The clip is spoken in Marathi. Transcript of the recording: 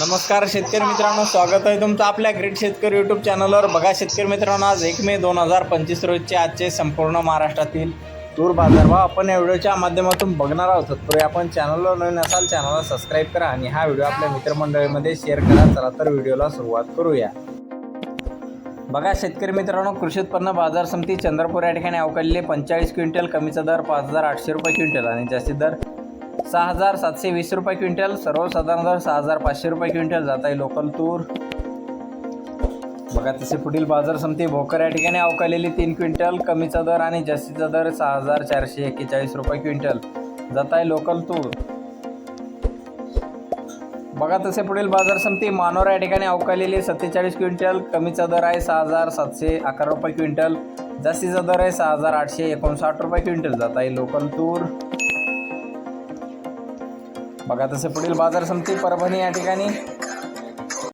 नमस्कार शेतकरी मित्रांनो स्वागत आहे तुमचं आपल्या ग्रेट शेतकरी यूट्यूब चॅनलवर बघा शेतकरी मित्रांनो आज एक मे दोन हजार पंचवीस रोजचे आजचे संपूर्ण महाराष्ट्रातील तूर बाजारभाव आपण या व्हिडिओच्या माध्यमातून बघणार आहोत. तत्पूर्वी आपण चॅनलवर नवीन असाल चॅनलला सबस्क्राईब करा आणि हा व्हिडिओ आपल्या मित्रमंडळीमध्ये शेअर करा. चला तर व्हिडिओला सुरुवात करूया. बघा शेतकरी मित्रांनो कृषी उत्पन्न बाजार समिती चंद्रपूर या ठिकाणी अवकाळलेले पंचेचाळीस क्विंटल कमीचा दर पाच हजार आठशे रुपये क्विंटल आणि जास्तीत दर सहा हजार सातशे वीस रुपये क्विंटल सर्वसाधारण दर सहा हजार पाचशे रुपये क्विंटल जात आहे लोकल तूर. बघा तसे पुढील बाजार समिती भोकर या ठिकाणी अवकालेली तीन क्विंटल कमीचा दर आणि जास्तीचा दर सहा हजार चारशे एक्केचाळीस रुपये क्विंटल जात आहे लोकल तूर. बघा तसे पुढील बाजार समिती मानोरा या ठिकाणी अवकालेली सत्तेचाळीस क्विंटल कमीचा दर आहे सहा हजार सातशे अकरा रुपये क्विंटल जास्तीचा दर आहे सहा हजार आठशे एकोणसाठ रुपये क्विंटल जात आहे लोकल तूर. बघा तसे पुढील बाजार समिती परभणी या ठिकाणी.